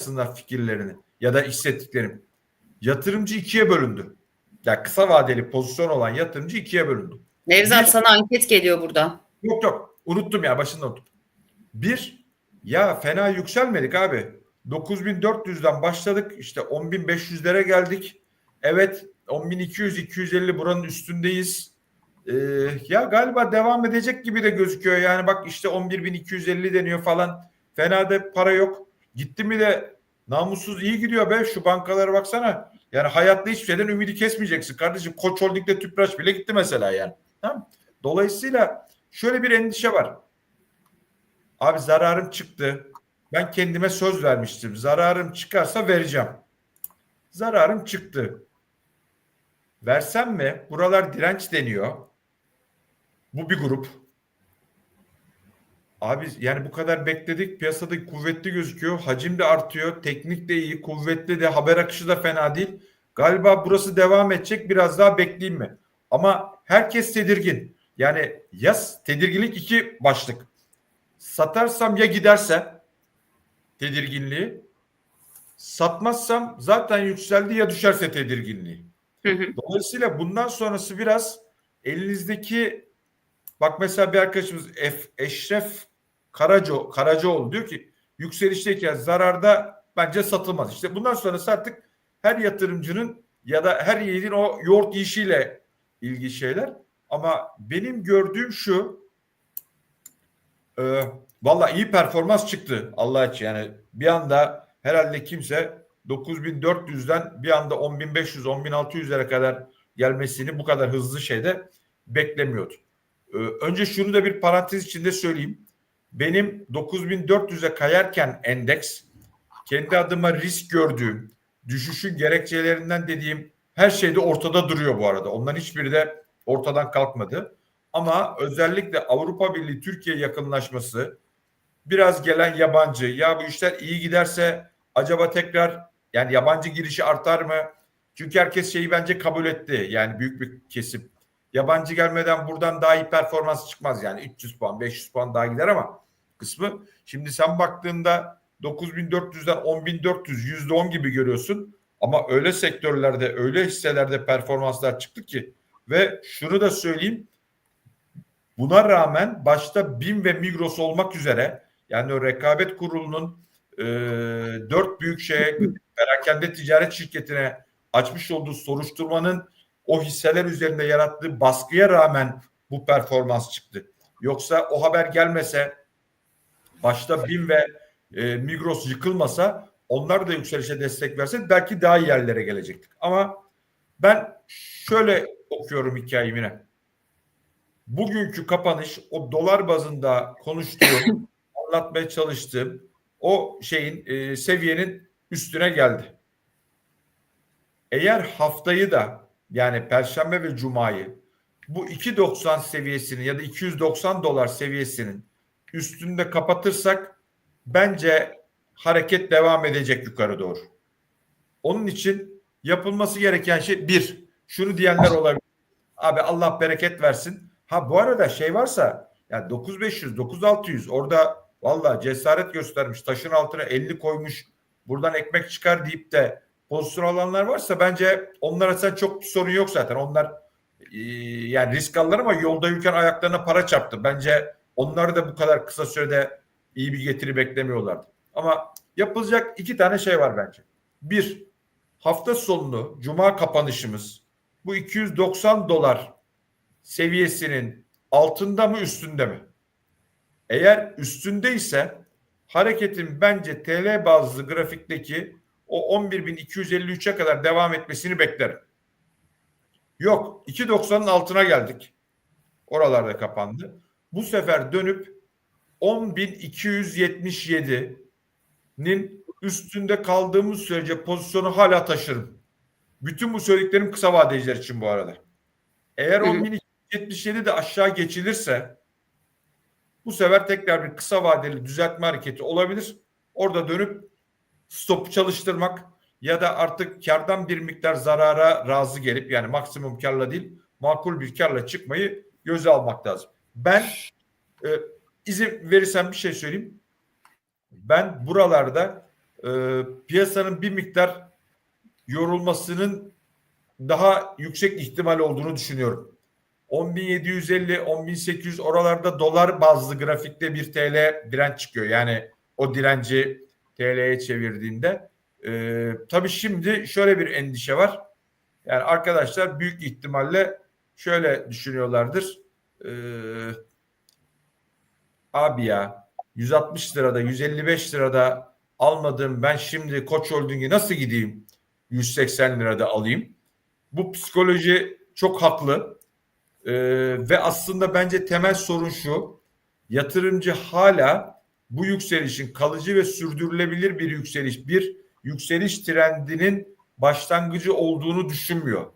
paylaşsınlar fikirlerini ya da hissettiklerini. Yatırımcı ikiye bölündü. Ya kısa vadeli pozisyon olan yatırımcı ikiye bölündü. Nevzat Bir- sana anket geliyor burada. Yok yok unuttum ya başında unuttum. Bir ya fena yükselmedik abi. 9400'den başladık işte 10500'lere geldik. Evet 10200 250 buranın üstündeyiz. Ee, ya galiba devam edecek gibi de gözüküyor. Yani bak işte 11250 deniyor falan. Fena da para yok. Gitti mi de namussuz iyi gidiyor be şu bankalara baksana. Yani hayatta hiçbir şeyden ümidi kesmeyeceksin kardeşim. Koç Holding'de Tüpraş bile gitti mesela yani. Tamam. Dolayısıyla şöyle bir endişe var. Abi zararım çıktı. Ben kendime söz vermiştim. Zararım çıkarsa vereceğim. Zararım çıktı. Versem mi? Buralar direnç deniyor. Bu bir grup. Abi yani bu kadar bekledik. Piyasada kuvvetli gözüküyor. Hacim de artıyor. Teknik de iyi. Kuvvetli de. Haber akışı da fena değil. Galiba burası devam edecek. Biraz daha bekleyeyim mi? Ama herkes tedirgin. Yani yaz tedirginlik iki başlık. Satarsam ya giderse tedirginliği. Satmazsam zaten yükseldi ya düşerse tedirginliği. Hı hı. Dolayısıyla bundan sonrası biraz elinizdeki bak mesela bir arkadaşımız F, Eşref Karaca, Karacaoğlu diyor ki yükselişteyken zararda bence satılmaz. İşte bundan sonrası artık her yatırımcının ya da her yiğidin o yoğurt yiyişiyle ilgili şeyler. Ama benim gördüğüm şu e, valla iyi performans çıktı Allah için. Yani bir anda herhalde kimse 9400'den bir anda 10500 10600'lere kadar gelmesini bu kadar hızlı şeyde beklemiyordu. Ee, önce şunu da bir parantez içinde söyleyeyim. Benim 9400'e kayarken endeks kendi adıma risk gördüğüm, düşüşün gerekçelerinden dediğim her şey de ortada duruyor bu arada. Onların hiçbiri de ortadan kalkmadı. Ama özellikle Avrupa Birliği Türkiye yakınlaşması biraz gelen yabancı ya bu işler iyi giderse acaba tekrar yani yabancı girişi artar mı? Çünkü herkes şeyi bence kabul etti. Yani büyük bir kesim. Yabancı gelmeden buradan daha iyi performans çıkmaz. Yani 300 puan, 500 puan daha gider ama kısmı. Şimdi sen baktığında 9400'den 10400 %10 gibi görüyorsun. Ama öyle sektörlerde, öyle hisselerde performanslar çıktı ki ve şunu da söyleyeyim. Buna rağmen başta BİM ve Migros olmak üzere yani o rekabet kurulunun e, dört büyük şeye perakende ticaret şirketine açmış olduğu soruşturmanın o hisseler üzerinde yarattığı baskıya rağmen bu performans çıktı. Yoksa o haber gelmese başta BİM ve e, Migros yıkılmasa onlar da yükselişe destek verse belki daha iyi yerlere gelecektik. Ama ben şöyle okuyorum hikayeyi yine. Bugünkü kapanış o dolar bazında konuştuğum, anlatmaya çalıştığım o şeyin e, seviyenin üstüne geldi. Eğer haftayı da yani perşembe ve cumayı bu 2.90 seviyesini ya da 290 dolar seviyesinin üstünde kapatırsak bence hareket devam edecek yukarı doğru. Onun için yapılması gereken şey bir, şunu diyenler olabilir. Abi Allah bereket versin. Ha bu arada şey varsa yani 9500, 9600 orada valla cesaret göstermiş. Taşın altına 50 koymuş. Buradan ekmek çıkar deyip de pozisyon alanlar varsa bence onlara sen çok bir sorun yok zaten. Onlar e, yani risk alırlar ama yolda yürürken ayaklarına para çarptı. Bence onlar da bu kadar kısa sürede iyi bir getiri beklemiyorlardı. Ama yapılacak iki tane şey var bence. Bir, hafta sonunu cuma kapanışımız bu 290 dolar seviyesinin altında mı üstünde mi? Eğer üstündeyse hareketin bence TL bazlı grafikteki o 11.253'e kadar devam etmesini beklerim. Yok 2.90'ın altına geldik. Oralarda kapandı. Bu sefer dönüp 10.277'nin üstünde kaldığımız sürece pozisyonu hala taşırım. Bütün bu söylediklerim kısa vadeciler için bu arada. Eğer Hı hı. 10.277 de aşağı geçilirse bu sefer tekrar bir kısa vadeli düzeltme hareketi olabilir. Orada dönüp stopu çalıştırmak ya da artık kardan bir miktar zarara razı gelip yani maksimum karla değil makul bir karla çıkmayı göze almak lazım. Ben e, izin verirsen bir şey söyleyeyim. Ben buralarda e, piyasanın bir miktar yorulmasının daha yüksek ihtimal olduğunu düşünüyorum. 10.750, 10.800 oralarda dolar bazlı grafikte bir TL direnç çıkıyor. Yani o direnci TL'ye çevirdiğinde. Ee, tabii şimdi şöyle bir endişe var. Yani arkadaşlar büyük ihtimalle şöyle düşünüyorlardır. Ee, abi ya 160 lirada 155 lirada almadığım ben şimdi Koç Holding'i nasıl gideyim 180 lirada alayım? Bu psikoloji çok haklı. Ee, ve aslında bence temel sorun şu. Yatırımcı hala bu yükselişin kalıcı ve sürdürülebilir bir yükseliş, bir yükseliş trendinin başlangıcı olduğunu düşünmüyor.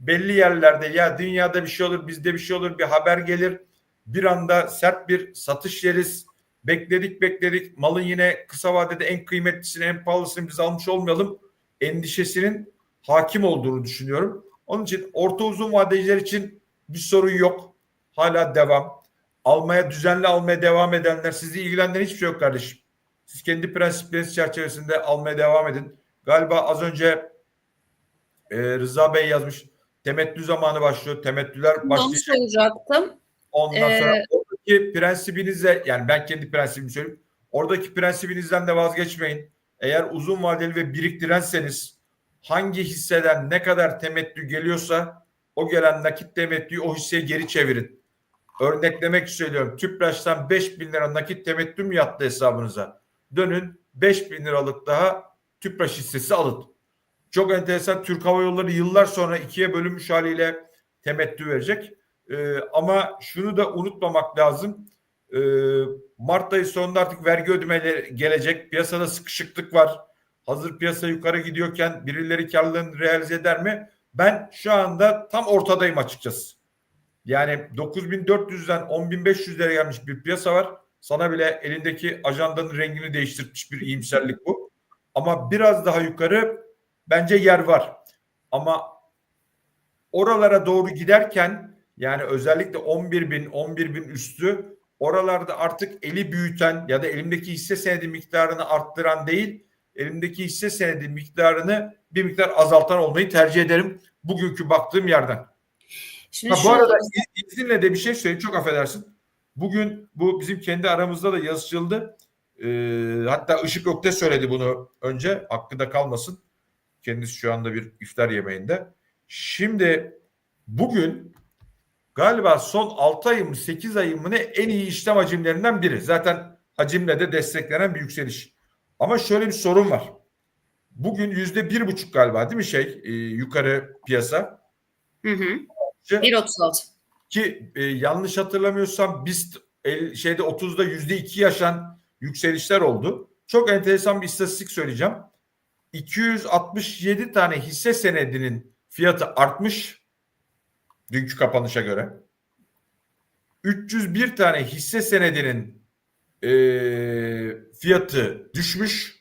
Belli yerlerde ya dünyada bir şey olur, bizde bir şey olur, bir haber gelir. Bir anda sert bir satış yeriz. Bekledik bekledik. Malın yine kısa vadede en kıymetlisini, en pahalısını biz almış olmayalım. Endişesinin hakim olduğunu düşünüyorum. Onun için orta uzun vadeciler için bir sorun yok. Hala devam. Almaya düzenli almaya devam edenler sizi ilgilendiren hiçbir şey yok kardeşim. Siz kendi prensipleriniz çerçevesinde almaya devam edin. Galiba az önce e, Rıza Bey yazmış. Temettü zamanı başlıyor. Temettüler Onu başlayacak. soracaktım. Ondan sonra Ee, oradaki prensibinize yani ben kendi prensibimi söyleyeyim. Oradaki prensibinizden de vazgeçmeyin. Eğer uzun vadeli ve biriktirenseniz hangi hisseden ne kadar temettü geliyorsa o gelen nakit temettüyü o hisseye geri çevirin. Örneklemek söylüyorum. Tüpraş'tan 5 bin lira nakit temettü mü yattı hesabınıza? Dönün 5 bin liralık daha Tüpraş hissesi alın. Çok enteresan Türk Hava Yolları yıllar sonra ikiye bölünmüş haliyle temettü verecek. Ee, ama şunu da unutmamak lazım. Ee, Mart ayı sonunda artık vergi ödemeleri gelecek. Piyasada sıkışıklık var. Hazır piyasa yukarı gidiyorken birileri karlılığını realize eder mi? Ben şu anda tam ortadayım açıkçası. Yani 9400'den 10500'lere gelmiş bir piyasa var. Sana bile elindeki ajandanın rengini değiştirmiş bir iyimserlik bu. Ama biraz daha yukarı bence yer var. Ama oralara doğru giderken yani özellikle 11 bin, 11 bin üstü oralarda artık eli büyüten ya da elimdeki hisse senedi miktarını arttıran değil, elimdeki hisse senedi miktarını bir miktar azaltan olmayı tercih ederim bugünkü baktığım yerden. Şimdi Ha, şu bu arada iz- izinle de bir şey söyleyeyim çok affedersin. Bugün bu bizim kendi aramızda da yazışıldı. Ee, hatta Işık Ökte söyledi bunu önce. Hakkı da kalmasın. Kendisi şu anda bir iftar yemeğinde. Şimdi bugün galiba son 6 ayı mı 8 ayı mı ne en iyi işlem hacimlerinden biri. Zaten hacimle de desteklenen bir yükseliş. Ama şöyle bir sorun var. Bugün yüzde bir buçuk galiba değil mi şey e, yukarı piyasa? Hı hı. 1.36. Ki e, yanlış hatırlamıyorsam BIST el, şeyde 30'da yüzde iki yaşan yükselişler oldu. Çok enteresan bir istatistik söyleyeceğim. 267 tane hisse senedinin fiyatı artmış dünkü kapanışa göre. 301 tane hisse senedinin e, fiyatı düşmüş.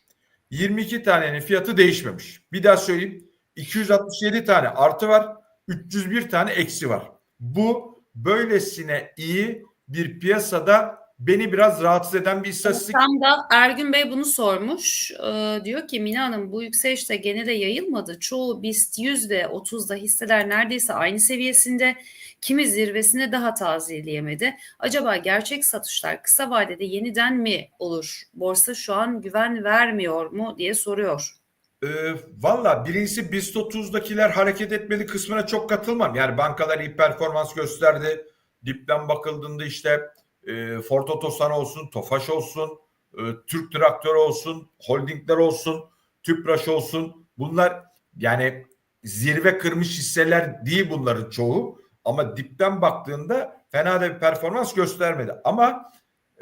22 tanenin fiyatı değişmemiş. Bir daha söyleyeyim. 267 tane artı var. 301 tane eksi var. Bu böylesine iyi bir piyasada beni biraz rahatsız eden bir istatistik. Tam da Ergün Bey bunu sormuş. Ee, diyor ki Mina Hanım bu yükseliş de genele yayılmadı. Çoğu BIST 100 ve 30'da hisseler neredeyse aynı seviyesinde. Kimi zirvesine daha tazeleyemedi. Acaba gerçek satışlar kısa vadede yeniden mi olur? Borsa şu an güven vermiyor mu diye soruyor. Ee, Valla birincisi BIST 30'dakiler hareket etmeli kısmına çok katılmam. Yani bankalar iyi performans gösterdi. Dipten bakıldığında işte e, Ford Otosan olsun, Tofaş olsun, e, Türk Traktör olsun, holdingler olsun, Tüpraş olsun. Bunlar yani zirve kırmış hisseler değil bunların çoğu. Ama dipten baktığında fena da bir performans göstermedi. Ama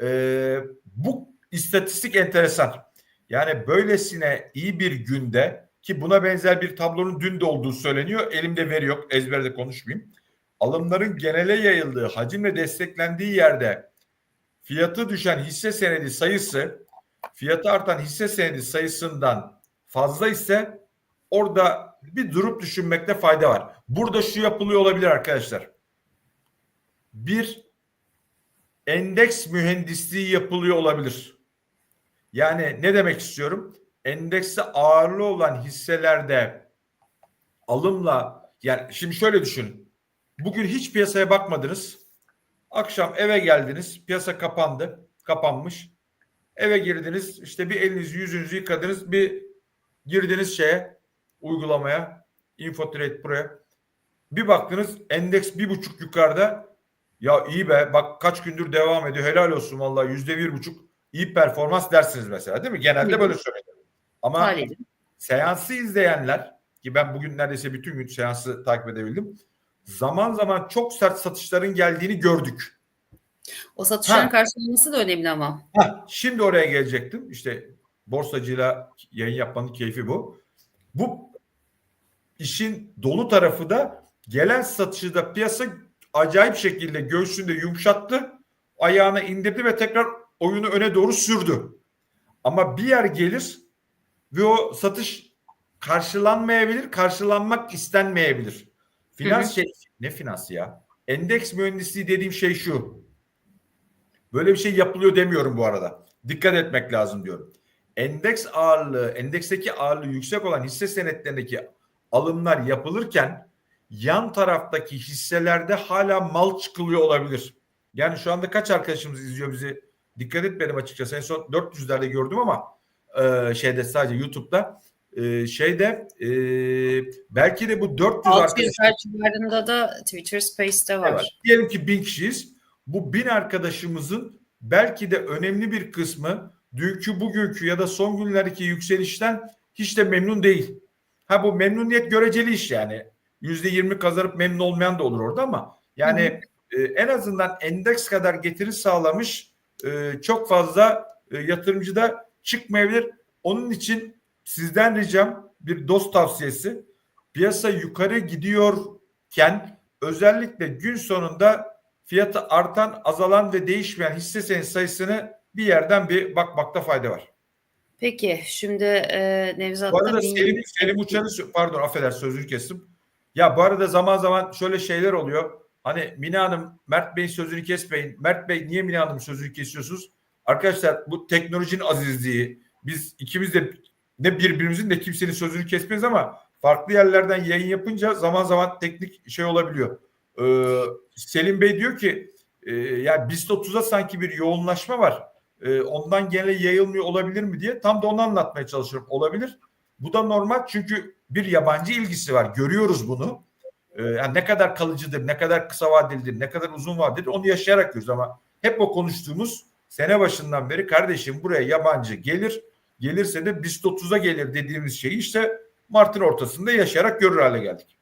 e, bu istatistik enteresan. Yani böylesine iyi bir günde ki buna benzer bir tablonun dün de olduğu söyleniyor. Elimde veri yok ezberde konuşmayayım. Alımların genele yayıldığı, hacimle desteklendiği yerde fiyatı düşen hisse senedi sayısı fiyatı artan hisse senedi sayısından fazla ise orada bir durup düşünmekte fayda var. Burada şu yapılıyor olabilir arkadaşlar. Bir endeks mühendisliği yapılıyor olabilir. Yani ne demek istiyorum? endekse ağırlığı olan hisselerde alımla yani şimdi şöyle düşünün. Bugün hiç piyasaya bakmadınız. Akşam eve geldiniz. Piyasa kapandı. Kapanmış. Eve girdiniz. işte bir elinizi yüzünüzü yıkadınız. Bir girdiniz şeye uygulamaya InfoTrade Pro'ya. Bir baktınız endeks bir buçuk yukarıda. Ya iyi be bak kaç gündür devam ediyor. Helal olsun vallahi yüzde bir buçuk iyi performans dersiniz mesela değil mi? Genelde böyle söylenir. Ama Haliyle. seansı izleyenler ki ben bugün neredeyse bütün gün seansı takip edebildim. Zaman zaman çok sert satışların geldiğini gördük. O satışların Ha. karşılanması da önemli ama. Heh, şimdi oraya gelecektim. İşte borsacıyla yayın yapmanın keyfi bu. Bu işin dolu tarafı da gelen satışı da piyasa acayip şekilde göğsünde yumuşattı. Ayağına indirdi ve tekrar oyunu öne doğru sürdü. Ama bir yer gelir ve o satış karşılanmayabilir, karşılanmak istenmeyebilir. Finans şey, ne finansı ya? Endeks mühendisliği dediğim şey şu. Böyle bir şey yapılıyor demiyorum bu arada. Dikkat etmek lazım diyorum. Endeks ağırlığı, endeksteki ağırlığı yüksek olan hisse senetlerindeki alımlar yapılırken yan taraftaki hisselerde hala mal çıkılıyor olabilir. Yani şu anda kaç arkadaşımız izliyor bizi? Dikkat etmedim açıkçası. En son 400'lerde gördüm ama e, şeyde sadece YouTube'da e, şeyde e, belki de bu 400 arkadaş 600'ler civarında da Twitter Space'te var. Evet. Diyelim ki bin kişiyiz. Bu bin arkadaşımızın belki de önemli bir kısmı dünkü, bugünkü ya da son günlerdeki yükselişten hiç de memnun değil. Ha bu memnuniyet göreceli iş yani. Yüzde yirmi kazanıp memnun olmayan da olur orada ama yani e, en azından endeks kadar getiri sağlamış e, çok fazla e, yatırımcı da çıkmayabilir. Onun için sizden ricam bir dost tavsiyesi. Piyasa yukarı gidiyorken özellikle gün sonunda fiyatı artan, azalan ve değişmeyen hisse senedi sayısını bir yerden bir bakmakta fayda var. Peki şimdi e, Nevzat Bu da arada Selim, Selim Uçar'ı sö- pardon affeder sözünü kestim. Ya bu arada zaman zaman şöyle şeyler oluyor. Hani Mine Hanım, Mert Bey'in sözünü kesmeyin. Mert Bey niye Mine Hanım sözünü kesiyorsunuz? Arkadaşlar bu teknolojinin azizliği. Biz ikimiz de ne birbirimizin ne kimsenin sözünü kesmeyiz ama farklı yerlerden yayın yapınca zaman zaman teknik şey olabiliyor. Ee, Selim Bey diyor ki e, ya BIST 30'a sanki bir yoğunlaşma var. E, ondan gene yayılmıyor olabilir mi diye tam da onu anlatmaya çalışıyorum. Olabilir. Bu da normal çünkü bir yabancı ilgisi var. Görüyoruz bunu. Ee, yani ne kadar kalıcıdır, ne kadar kısa vadelidir, ne kadar uzun vadelidir onu yaşayarak görüyoruz ama hep o konuştuğumuz sene başından beri kardeşim buraya yabancı gelir. Gelirse de BIST 30'a gelir dediğimiz şeyi işte Mart'ın ortasında yaşayarak görür hale geldik.